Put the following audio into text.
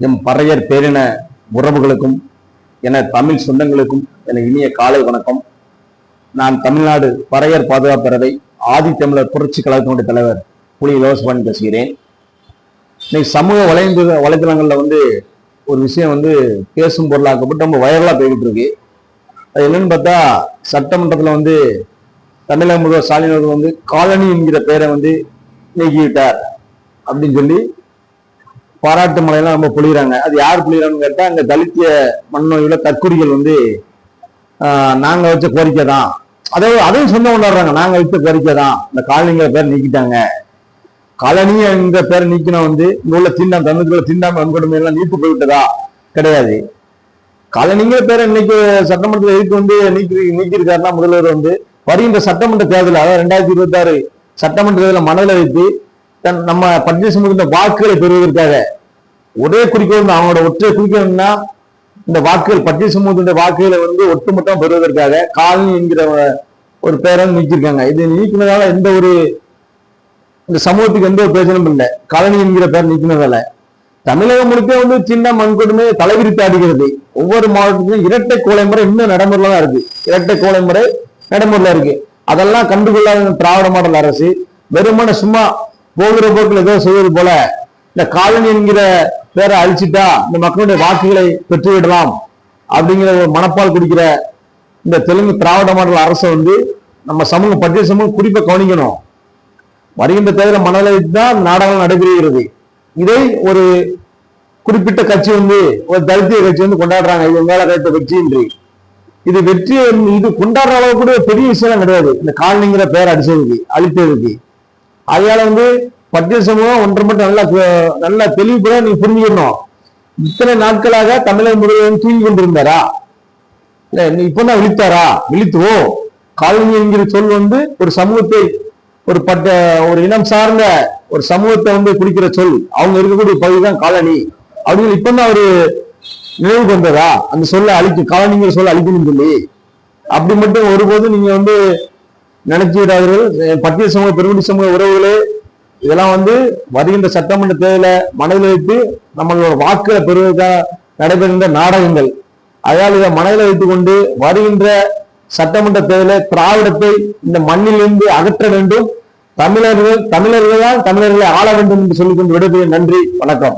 M Paraiyar பேரின உறவுகளுக்கும் என தமிழ் சொந்தங்களுக்கும் என இனிய காலை வணக்கம். நான் தமிழ்நாடு பறையர் பாதுகாப்பு பேரவை ஆதி புரட்சி கழகத்தினுடைய தலைவர் புலி யோசபான் பேசுகிறேன். இன்னைக்கு சமூக வலைந்து வலைதளங்களில் வந்து ஒரு விஷயம் வந்து பேசும் பொருளாக்கப்பட்டு ரொம்ப வைரலாக போய்கிட்டு இருக்கு அது என்னன்னு பார்த்தா சட்டமன்றத்தில் வந்து தமிழக முதல்வர் ஸ்டாலின் அவர்கள் வந்து காலனி என்கிற பெயரை வந்து நீக்கிவிட்டார் அப்படின்னு சொல்லி பாராட்டு மலையெல்லாம் ரொம்ப புழிகிறாங்க அது யார் புழிகிறாங்கன்னு கேட்டால் அங்கே தலித்திய மண்ணோயில தற்குறிகள் வந்து நாங்கள் வச்ச கோரிக்கை தான். அதாவது அதையும் சொந்தம் கொண்டாடுறாங்க. நாங்கள் வச்ச கோரிக்கை தான். இந்த காலனிங்கிற பேர் நீக்கிட்டாங்க. காலனி என்ற பேரை நீக்கினா வந்து இங்கே உள்ள தீண்டாம் தமிழ்ல தீண்டாமல் வன்கொடுமை எல்லாம் நீட்டு போய்விட்டதா? கிடையாது. காலனிங்கிற பேரை இன்னைக்கு சட்டமன்றத்தில் எதுக்கு வந்து நீக்கி நீக்கியிருக்காருன்னா முதல்வர் வந்து வருகின்ற சட்டமன்ற தேர்தல் அதாவது ரெண்டாயிரத்தி இருபத்தி ஆறு சட்டமன்ற தேர்தலில் மனதில் வைத்து தன் நம்ம பட்டியல் சமூகத்தின் வாக்குகளை பெறுவதற்காக ஒரே குறிக்கோள் தான். ஒற்றை குறிக்கோள்னா இந்த வாக்குகள் பட்டி சமூகத்தினுடைய வாக்குகளை வந்து ஒட்டுமொத்தம் பெறுவதற்காக காலனி என்கிற ஒரு பேரை நீக்கியிருக்காங்க. இது நீக்கினதால எந்த ஒரு இந்த சமூகத்துக்கு எந்த ஒரு பிரச்சனையும் இல்லை. காலனி என்கிற பேர் நீக்கினதால. தமிழகம் முழுக்க வந்து சின்ன மண்கொடுமை தலைவிரித்து ஆடுகிறது. ஒவ்வொரு மாவட்டத்திலும் இரட்டை கோலை முறை இன்னும் நடைமுறையில தான் இருக்கு. இரட்டை கோலை முறை நடைமுறையில இருக்கு. அதெல்லாம் கண்டுகொள்ளாத திராவிட மாடல் அரசு வெறுமனே சும்மா போகிற போக்கில் ஏதோ செய்வது போல இந்த காலனி என்கிற பேரை அழிச்சிட்டா இந்த மக்களுடைய வாக்குகளை பெற்றுவிடலாம் அப்படிங்கிற ஒரு மனப்பால் குடிக்கிற இந்த தெலுங்கு திராவிட மாடல் அரசை வந்து நம்ம சமூகம் பட்டியல் சமூகம் குறிப்பை கவனிக்கணும். வருகின்ற தேர்தல் மனதில் தான் நாடகம் நடைபெறுகிறது. இதை ஒரு குறிப்பிட்ட கட்சி வந்து ஒரு தலித்திய கட்சி வந்து கொண்டாடுறாங்க. இது மேல கிடைத்த வெற்றி என்று இது வெற்றி இது கொண்டாடுற அளவுக்கு கூட பெரிய விஷயம் கிடையாது. இந்த காலனிங்கிற பேர் அடிச்சதுக்கு அழித்ததுக்கு. அதனால வந்து பட்டியல் சமூகம் ஒன்றை மட்டும் நல்லா நல்லா தெளிவுபட நீ புரிஞ்சுக்கணும். இத்தனை நாட்களாக தமிழக முதல்வர் தூங்கி கொண்டிருந்தாரா? இல்ல நீ இப்பதான் விழித்தாரா? விழித்துவோ காலனி என்கிற சொல் வந்து ஒரு சமூகத்தை ஒரு பட்ட ஒரு இனம் சார்ந்த ஒரு சமூகத்தை வந்து குறிக்கிற சொல். அவங்க இருக்கக்கூடிய பகுதி தான் காலனி. அப்படின்னு இப்பதான் அவரு நினைவுக்கு வந்ததா அந்த சொல்ல அழிக்கும் காலனிங்கிற சொல்ல அழிக்கணும் சொல்லி. அப்படி மட்டும் ஒருபோதும் நீங்க வந்து நினைச்சுகிறார்கள் பட்டியல் சமூக பெருமடி சமூக உறவுகளே இதெல்லாம் வந்து வருகின்ற சட்டமன்ற தேர்தலை மனதில் வைத்து நம்மளோட வாக்குகளை பெறுவதற்காக நடைபெறுகின்ற நாடகங்கள். அதனால் இதை மனதில் வைத்துக் கொண்டு வருகின்ற சட்டமன்ற தேர்தலை திராவிடத்தை இந்த மண்ணிலிருந்து அகற்ற வேண்டும். தமிழர்கள் தமிழர்கள் தான் தமிழர்களை ஆள வேண்டும் என்று சொல்லிக்கொண்டு விடுபெறுகிறேன். நன்றி வணக்கம்.